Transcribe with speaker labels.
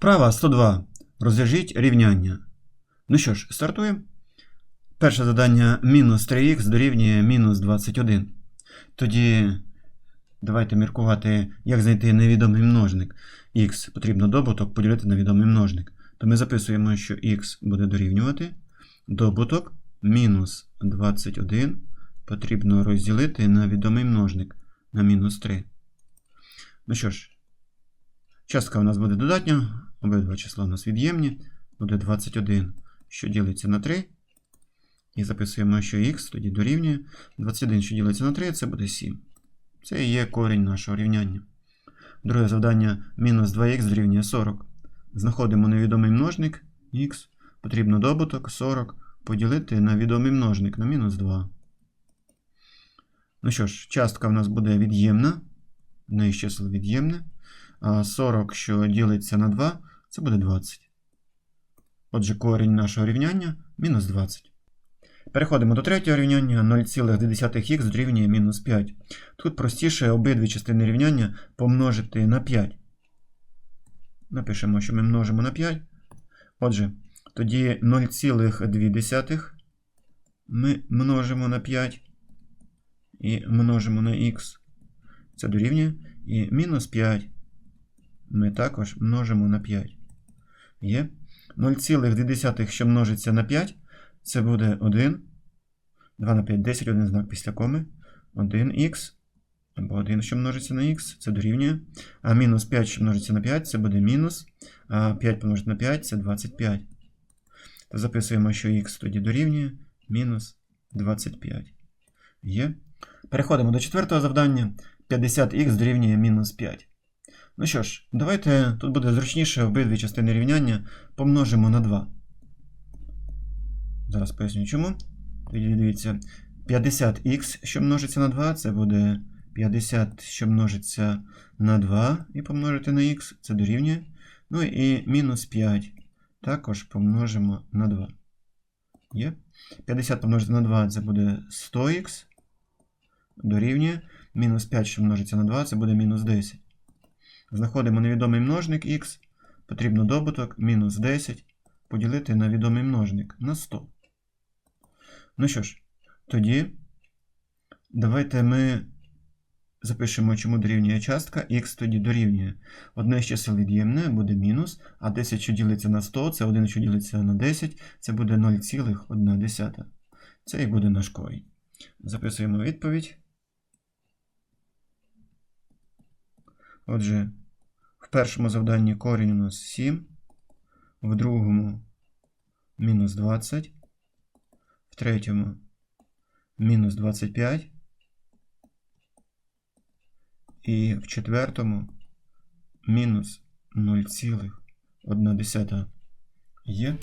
Speaker 1: Вправа 102. Розв'яжіть рівняння. Ну що ж, стартуємо. Перше завдання мінус 3х дорівнює мінус 21. Тоді давайте міркувати, як знайти невідомий множник. х потрібно добуток поділити на відомий множник. То ми записуємо, що х буде дорівнювати. Добуток мінус 21 потрібно розділити на відомий множник на мінус 3. Ну що ж, частка у нас буде додатня, обидва числа у нас від'ємні. Буде 21, що ділиться на 3. І записуємо, що х тоді дорівнює. 21, що ділиться на 3, це буде 7. Це і є корінь нашого рівняння. Друге завдання мінус 2х дорівнює 40. Знаходимо невідомий множник х. Потрібно добуток 40 поділити на відомий множник на мінус 2. Ну що ж, частка в нас буде від'ємна. Одне із чисел від'ємне. 40, що ділиться на 2, це буде 20. Отже, корінь нашого рівняння мінус 20. Переходимо до третього рівняння 0,2х дорівнює мінус 5. Тут простіше обидві частини рівняння помножити на 5. Напишемо, що ми множимо на 5. Отже, тоді 0,2 ми множимо на 5 і множимо на х. Це дорівнює. І мінус 5 ми також множимо на 5. Є. 0,2, що множиться на 5, це буде 1. 2 на 5, 10, один знак після коми. 1х. Або 1, що множиться на х, це дорівнює. А мінус 5, що множиться на 5, це буде мінус. А 5 помножити на 5 це 25. То записуємо, що х тоді дорівнює мінус 25. Є. Переходимо до четвертого завдання. 50х дорівнює мінус 5. Ну що ж, давайте тут буде зручніше обидві частини рівняння помножимо на 2. Зараз поясню чому. Дивіться, 50х, що множиться на 2, це буде 50, що множиться на 2, і помножити на х, це дорівнює. Ну і мінус 5 також помножимо на 2. Є? 50 помножити на 2 це буде 100х. Дорівнює. Мінус 5, що множиться на 2, це буде мінус 10. Знаходимо невідомий множник х. Потрібно добуток мінус 10 поділити на відомий множник на 100. Ну що ж, тоді давайте ми запишемо, чому дорівнює частка. х тоді дорівнює. Одне з чисел від'ємне буде мінус, а 10, що ділиться на 100, це 1, що ділиться на 10, це буде 0,1. Це і буде наш корінь. Записуємо відповідь. Отже, в першому завданні корінь у нас 7, в другому мінус 20, в третьому мінус 25, і в четвертому мінус 0,1 є.